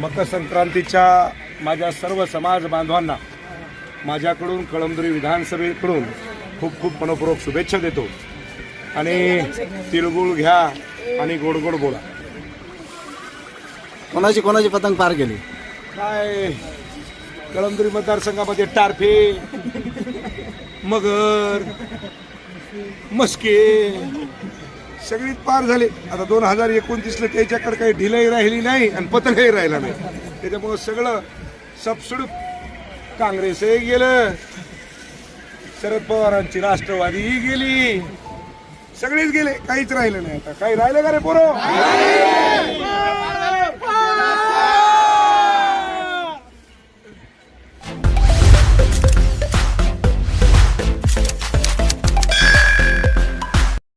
मकर संक्रांतीच्या माझ्या सर्व समाज बांधवांना माझ्याकडून कळमदुरी विधानसभेकडून खूप खूप मनपूर्वक शुभेच्छा देतो. आणि तिळगुळ घ्या आणि गोड गोड बोला. कोणाची कोणाची पतंग पार गेली काय? कळमदुरी मतदारसंघामध्ये टारफे मगर मस्के सगळीच पार झाले. आता दोन हजार एकोणतीसला त्याच्याकडे काही ढिलाई राहिली नाही आणि पतंगही राहिला नाही. त्याच्यामुळं सगळं सबसुडूप काँग्रेसही गेलं. शरद पवारांची राष्ट्रवादीही गेली. सगळेच गेले. काहीच राहिलं नाही आता. काही राहिलं का रे पोरं?